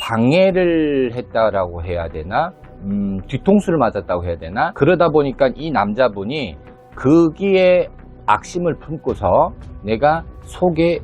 방해를 했다라고 해야 되나? 음, 뒤통수를 맞았다고 해야 되나? 그러다 보니까 이 남자분이 거기에 악심을 품고서 내가 속에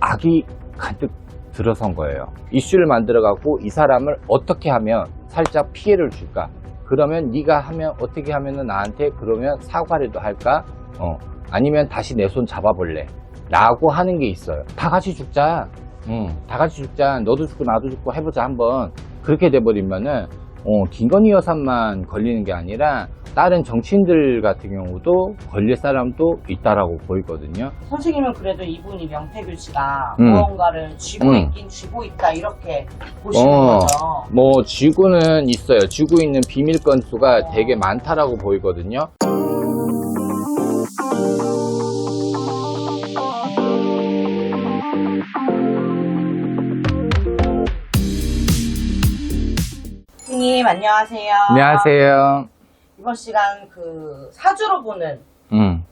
악이 가득 들어선 거예요. 이슈를 만들어 갖고 이 사람을 어떻게 하면 살짝 피해를 줄까? 그러면 네가 하면 어떻게 하면은 나한테 그러면 사과라도 할까? 어. 아니면 다시 내 손 잡아볼래? 라고 하는 게 있어요. 다 같이 죽자. 응, 다 같이 죽자. 너도 죽고 나도 죽고 해보자 한번. 그렇게 돼버리면은 어, 김건희 여사만 걸리는 게 아니라 다른 정치인들 같은 경우도 걸릴 사람도 있다라고 보이거든요. 선생님은 그래도 이분이 명태균 씨가 음. 무언가를 쥐고 음. 있긴 쥐고 있다 이렇게 보시는 어. 거죠. 뭐 쥐고는 있어요. 쥐고 있는 비밀 건수가 되게 많다라고 보이거든요. 선생님 안녕하세요. 안녕하세요. 이번 시간 그 사주로 보는 음,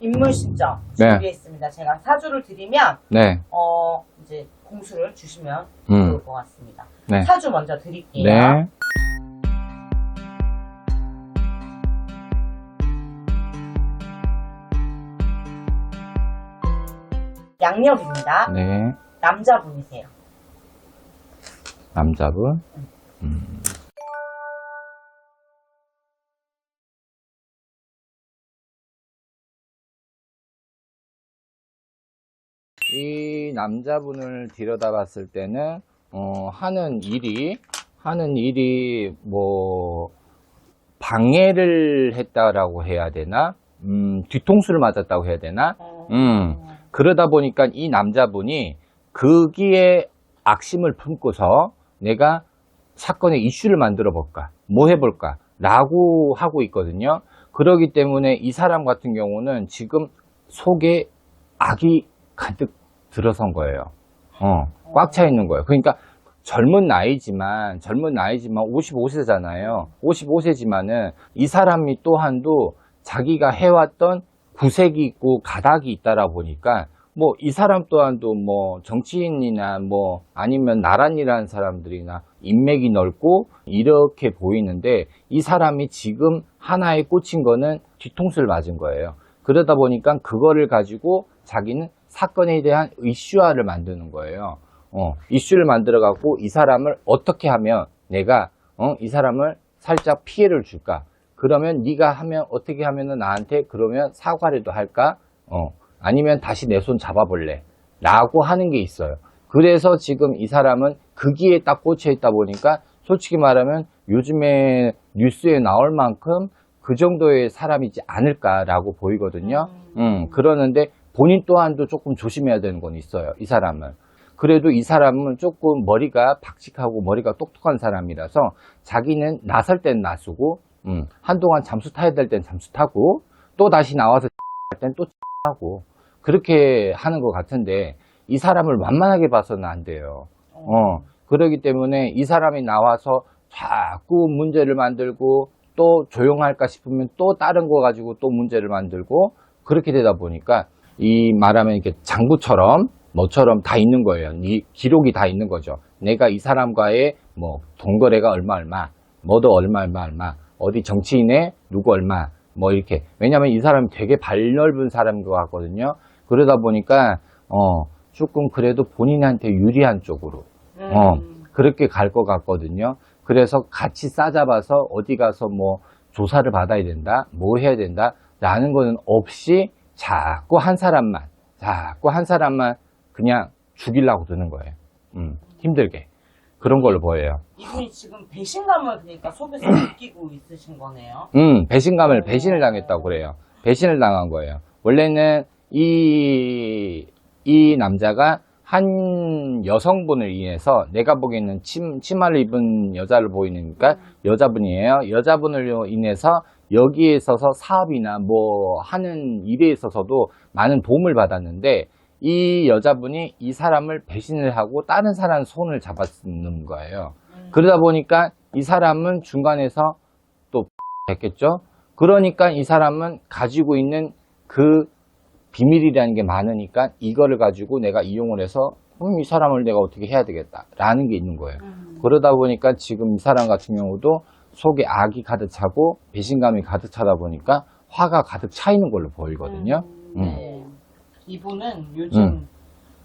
인물 신청 네. 준비했습니다. 제가 사주를 드리면 네, 어 이제 공수를 주시면 음. 좋을 것 같습니다. 네, 사주 먼저 드릴게요. 네, 양력입니다. 네. 남자분이세요. 남자분. 음. 이 남자분을 들여다 봤을 때는 어, 하는 일이 하는 일이 뭐 방해를 했다라고 해야 되나? 음, 뒤통수를 맞았다고 해야 되나? 음. 그러다 보니까 이 남자분이 거기에 악심을 품고서 내가 사건의 이슈를 만들어 볼까, 뭐 해볼까, 라고 하고 있거든요. 그러기 때문에 이 사람 같은 경우는 지금 속에 악이 가득 들어선 거예요. 어, 꽉 차 있는 거예요. 그러니까 젊은 나이지만, 젊은 나이지만 55세잖아요. 55세지만은 이 사람이 또한도 자기가 해왔던 구색이 있고 가닥이 있다라 보니까 뭐 이 사람 또한도 뭐 정치인이나 뭐 아니면 나란이라는 사람들이나 인맥이 넓고 이렇게 보이는데 이 사람이 지금 하나에 꽂힌 거는 뒤통수를 맞은 거예요. 그러다 보니까 그거를 가지고 자기는 사건에 대한 이슈화를 만드는 거예요. 어, 이슈를 만들어 갖고 이 사람을 어떻게 하면 내가 어, 이 사람을 살짝 피해를 줄까? 그러면 네가 하면 어떻게 하면은 나한테 그러면 사과라도 할까? 어, 아니면 다시 내 손 잡아볼래? 라고 하는 게 있어요. 그래서 지금 이 사람은 거기에 딱 꽂혀 있다 보니까 솔직히 말하면 요즘에 뉴스에 나올 만큼 그 정도의 사람이지 않을까라고 보이거든요. 음, 그러는데 본인 또한도 조금 조심해야 되는 건 있어요. 이 사람은. 그래도 이 사람은 조금 머리가 박직하고 머리가 똑똑한 사람이라서 자기는 나설 땐 나서고, 음, 한동안 잠수 타야 될 땐 잠수 타고, 또 다시 나와서 할땐또 하고, 그렇게 하는 것 같은데, 이 사람을 만만하게 봐서는 안 돼요. 어, 그러기 때문에 이 사람이 나와서 자꾸 문제를 만들고 또 조용할까 싶으면 또 다른 거 가지고 또 문제를 만들고 그렇게 되다 보니까 이 말하면 이렇게 장부처럼 뭐처럼 다 있는 거예요. 이 기록이 다 있는 거죠. 내가 이 사람과의 뭐 동거래가 얼마 얼마, 뭐도 얼마 얼마 얼마, 어디 정치인의 누구 얼마, 뭐 이렇게. 왜냐면 이 사람이 되게 발 넓은 사람인 것 같거든요. 그러다 보니까 어 조금 그래도 본인한테 유리한 쪽으로 음. 어, 그렇게 갈 것 같거든요. 그래서 같이 싸잡아서 어디 가서 뭐 조사를 받아야 된다, 뭐 해야 된다, 라는 거는 없이 자꾸 한 사람만, 자꾸 한 사람만 그냥 죽이려고 드는 거예요. 음, 힘들게. 그런 걸로 보여요. 이분이 지금 배신감을 그러니까 속에서 느끼고 있으신 거네요. 음, 배신감을, 배신을 당했다고 그래요. 배신을 당한 거예요. 원래는 이, 이 남자가 한 여성분을 인해서 내가 보기에는 침, 치마를 입은 여자를 보이니까 여자분이에요. 여자분을 인해서 여기에 있어서 사업이나 뭐 하는 일에 있어서도 많은 도움을 받았는데 이 여자분이 이 사람을 배신을 하고 다른 사람 손을 잡았는 거예요. 음. 그러다 보니까 이 사람은 중간에서 또 됐겠죠? 그러니까 이 사람은 가지고 있는 그 비밀이라는 게 많으니까 이거를 가지고 내가 이용을 해서 그럼 이 사람을 내가 어떻게 해야 되겠다라는 게 있는 거예요. 음. 그러다 보니까 지금 이 사람 같은 경우도 속에 악이 가득 차고 배신감이 가득 차다 보니까 화가 가득 차 있는 걸로 보이거든요. 음, 네. 이분은 요즘 음.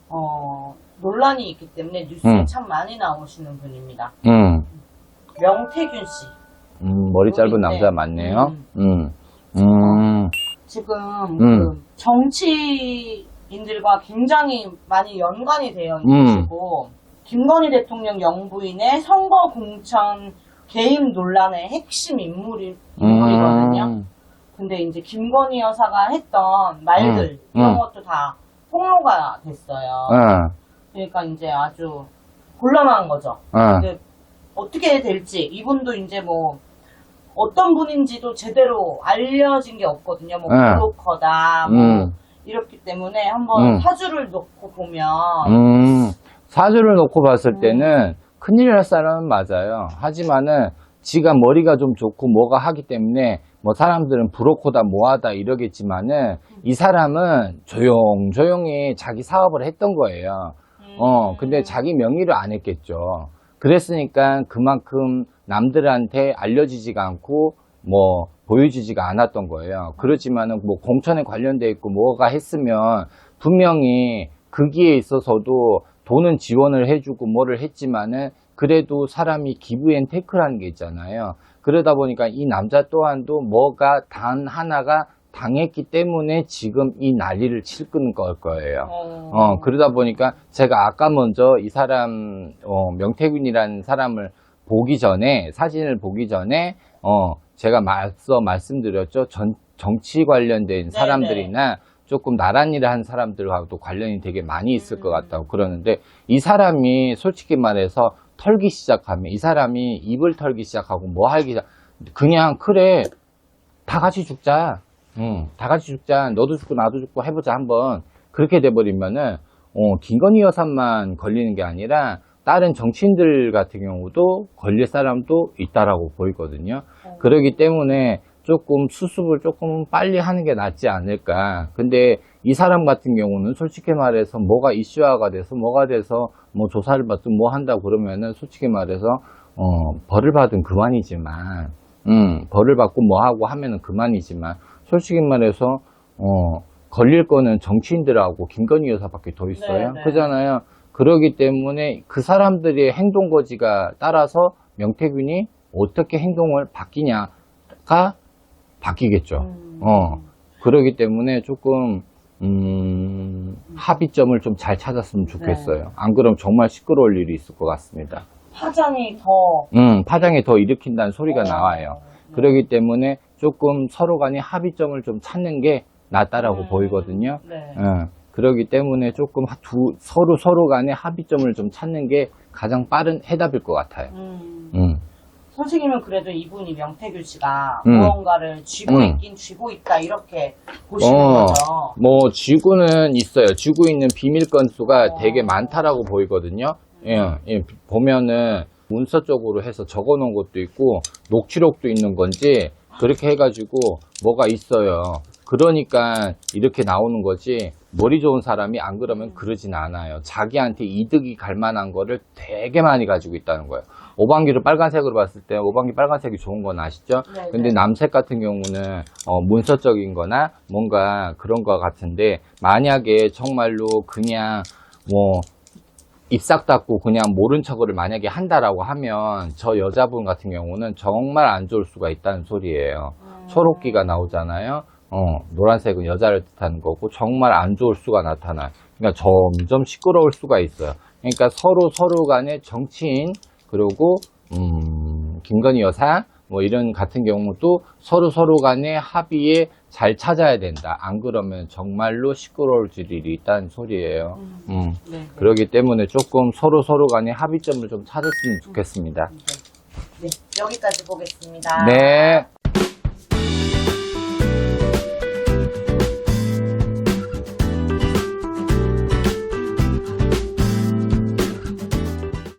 어, 논란이 있기 때문에 뉴스에 음. 참 많이 나오시는 분입니다. 음, 명태균 씨. 음, 머리 짧은. 남자 맞네요. 음, 음, 지금 음. 그 정치인들과 굉장히 많이 연관이 되어 음. 있으시고 김건희 대통령 영부인의 선거 공천 개입 논란의 핵심 인물이, 인물이거든요. 음, 근데 이제 김건희 여사가 했던 말들 음. 이런 음. 것도 다 폭로가 됐어요. 어, 그러니까 이제 아주 곤란한 거죠. 어, 근데 어떻게 될지 이분도 이제 뭐 어떤 분인지도 제대로 알려진 게 없거든요. 뭐 네. 브로커다 뭐 음, 이렇기 때문에 한번 음. 사주를 놓고 보면 음. 사주를 놓고 봤을 음. 때는 큰일 날 사람은 맞아요. 하지만은 지가 머리가 좀 좋고 뭐가 하기 때문에 뭐 사람들은 브로커다 뭐하다 이러겠지만은 이 사람은 조용조용히 자기 사업을 했던 거예요. 음. 어, 근데 자기 명의로 안 했겠죠. 그랬으니까 그만큼 남들한테 알려지지가 않고 뭐 보여지지가 않았던 거예요. 그렇지만은 뭐 공천에 관련돼 있고 뭐가 했으면 분명히 거기에 있어서도 돈은 지원을 해주고 뭐를 했지만은 그래도 사람이 앤 테크라는 게 있잖아요. 그러다 보니까 이 남자 또한도 뭐가 단 하나가 당했기 때문에 지금 이 난리를 칠걸 거예요. 어, 어, 그러다 보니까 제가 아까 먼저 이 사람, 어, 명태균이라는 사람을 보기 전에, 사진을 보기 전에, 어, 제가 맞서 말씀드렸죠. 전, 정치 관련된 사람들이나 조금 나란 일을 한 사람들하고도 관련이 되게 많이 있을 것 음. 같다고 그러는데, 이 사람이 솔직히 말해서 털기 시작하면, 이 사람이 입을 털기 시작하고 뭐 하기 시작, 그냥, 그래, 다 같이 죽자. 응, 다 같이 죽자. 너도 죽고 나도 죽고 해보자 한번. 그렇게 돼버리면은, 어, 김건희 여사만 걸리는 게 아니라, 다른 정치인들 같은 경우도 걸릴 사람도 있다라고 보이거든요. 어. 그러기 때문에 조금 수습을 조금 빨리 하는 게 낫지 않을까. 근데 이 사람 같은 경우는 솔직히 말해서 뭐가 이슈화가 돼서 뭐가 돼서 뭐 조사를 받든 뭐 한다 그러면은 솔직히 말해서 어, 벌을 받은 그만이지만, 음, 벌을 받고 뭐 하고 하면은 그만이지만, 솔직히 말해서, 어, 걸릴 거는 정치인들하고 김건희 여사밖에 더 있어요. 네, 네. 그잖아요. 그러기 때문에 그 사람들의 행동 거지가 따라서 명태균이 어떻게 행동을 바뀌냐가 바뀌겠죠. 음. 어, 그러기 때문에 조금, 음, 합의점을 좀 잘 찾았으면 좋겠어요. 네. 안 그러면 정말 시끄러울 일이 있을 것 같습니다. 파장이 더 음, 파장이 더 일으킨다는 소리가 어, 나와요. 네. 그러기 때문에 조금 서로 간에 합의점을 좀 찾는 게 낫다라고 음, 보이거든요. 네. 어, 그러기 때문에 조금 하- 두, 서로 서로 간에 합의점을 좀 찾는 게 가장 빠른 해답일 것 같아요. 음. 음. 선생님은 그래도 이분이 명태균 씨가 음. 무언가를 쥐고 음. 있긴 쥐고 있다 이렇게 보시는 어. 거죠. 뭐 쥐고는 있어요. 쥐고 있는 비밀 건수가 어. 되게 많다라고 보이거든요. 예, 예, 보면은 문서 쪽으로 해서 적어 놓은 것도 있고 녹취록도 있는 건지 그렇게 해가지고 뭐가 있어요. 그러니까 이렇게 나오는 거지 머리 좋은 사람이 안 그러면 그러진 않아요. 자기한테 이득이 갈 만한 거를 되게 많이 가지고 있다는 거예요. 오방기를 빨간색으로 봤을 때 오방기 빨간색이 좋은 건 아시죠? 네, 근데 네. 남색 같은 경우는 어, 문서적인 거나 뭔가 그런 거 같은데 만약에 정말로 그냥 뭐 입싹 닫고 그냥 모른 척을 만약에 한다라고 하면 저 여자분 같은 경우는 정말 안 좋을 수가 있다는 소리예요. 음. 초록기가 나오잖아요. 어, 노란색은 여자를 뜻하는 거고 정말 안 좋을 수가 나타나요. 그러니까 점점 시끄러울 수가 있어요. 그러니까 서로 서로 간에 정치인 그리고 음, 김건희 여사 뭐 이런 같은 경우도 서로 서로 간에 합의에 잘 찾아야 된다. 안 그러면 정말로 시끄러울 일이 있다는 소리예요. 음. 음. 네, 네. 그러기 때문에 조금 서로 서로 간에 합의점을 좀 찾았으면 좋겠습니다. 네, 여기까지 보겠습니다. 네.